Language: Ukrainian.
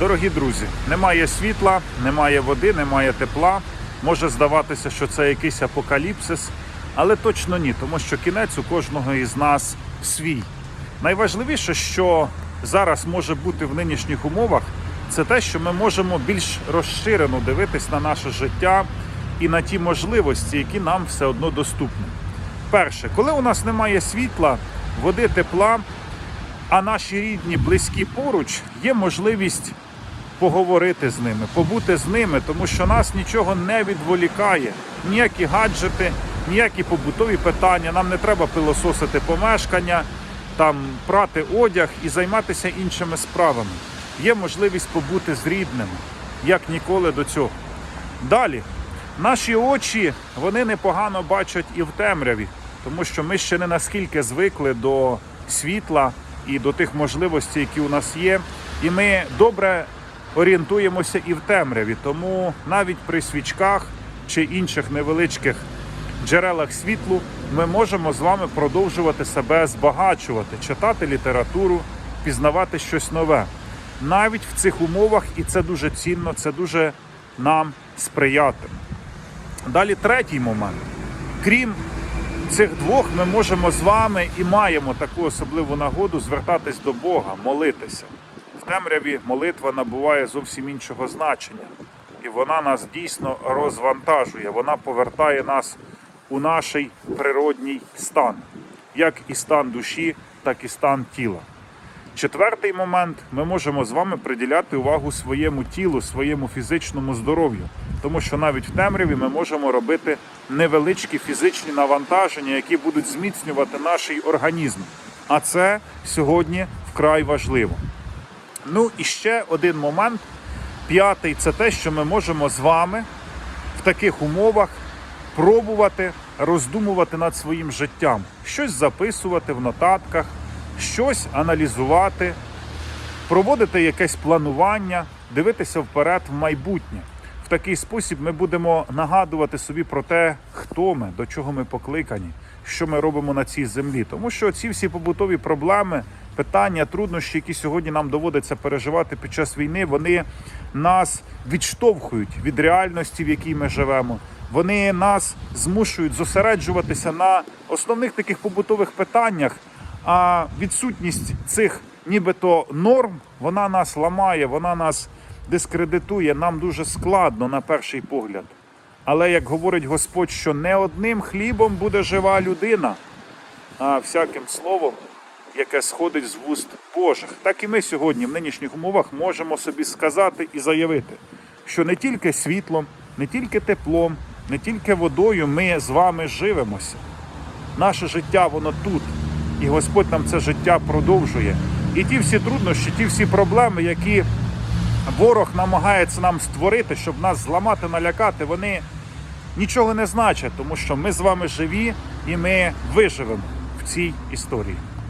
Дорогі друзі, немає світла, немає води, немає тепла. Може здаватися, що це якийсь апокаліпсис, але точно ні, тому що кінець у кожного із нас свій. Найважливіше, що зараз може бути в нинішніх умовах, це те, що ми можемо більш розширено дивитись на наше життя і на ті можливості, які нам все одно доступні. Перше, коли у нас немає світла, води, тепла, а наші рідні, близькі поруч, є можливість поговорити з ними, побути з ними, тому що нас нічого не відволікає. Ніякі гаджети, ніякі побутові питання. Нам не треба пилососити помешкання, там прати одяг і займатися іншими справами. Є можливість побути з рідними, як ніколи до цього. Далі, наші очі вони непогано бачать і в темряві, тому що ми ще не наскільки звикли до світла і до тих можливостей, які у нас є. І ми добре орієнтуємося і в темряві. Тому навіть при свічках чи інших невеличких джерелах світлу ми можемо з вами продовжувати себе збагачувати, читати літературу, пізнавати щось нове. Навіть в цих умовах, і це дуже цінно, це дуже нам сприятиме. Далі третій момент. Крім цих двох, ми можемо з вами і маємо таку особливу нагоду звертатись до Бога, молитися. Темряві молитва набуває зовсім іншого значення. І вона нас дійсно розвантажує, вона повертає нас у наш природній стан, як і стан душі, так і стан тіла. Четвертий момент ми можемо з вами приділяти увагу своєму тілу, своєму фізичному здоров'ю, тому що навіть в темряві ми можемо робити невеличкі фізичні навантаження, які будуть зміцнювати наш організм. А це сьогодні вкрай важливо. Ну і ще один момент. П'ятий це те, що ми можемо з вами в таких умовах пробувати роздумувати над своїм життям, щось записувати в нотатках, щось аналізувати, проводити якесь планування, дивитися вперед в майбутнє. В такий спосіб ми будемо нагадувати собі про те, хто ми, до чого ми покликані, що ми робимо на цій землі. Тому що ці всі побутові проблеми, питання, труднощі, які сьогодні нам доводиться переживати під час війни, вони нас відштовхують від реальності, в якій ми живемо. Вони нас змушують зосереджуватися на основних таких побутових питаннях. А відсутність цих нібито норм вона нас ламає, вона нас дискредитує. Нам дуже складно на перший погляд. Але як говорить Господь, що не одним хлібом буде жива людина, а всяким словом, яке сходить з вуст Божих. Так і ми сьогодні в нинішніх умовах можемо собі сказати і заявити, що не тільки світлом, не тільки теплом, не тільки водою ми з вами живемося. Наше життя воно тут. І Господь нам це життя продовжує. І ті всі труднощі, ті всі проблеми, які ворог намагається нам створити, щоб нас зламати, налякати, вони нічого не значать, тому що ми з вами живі і ми виживемо в цій історії.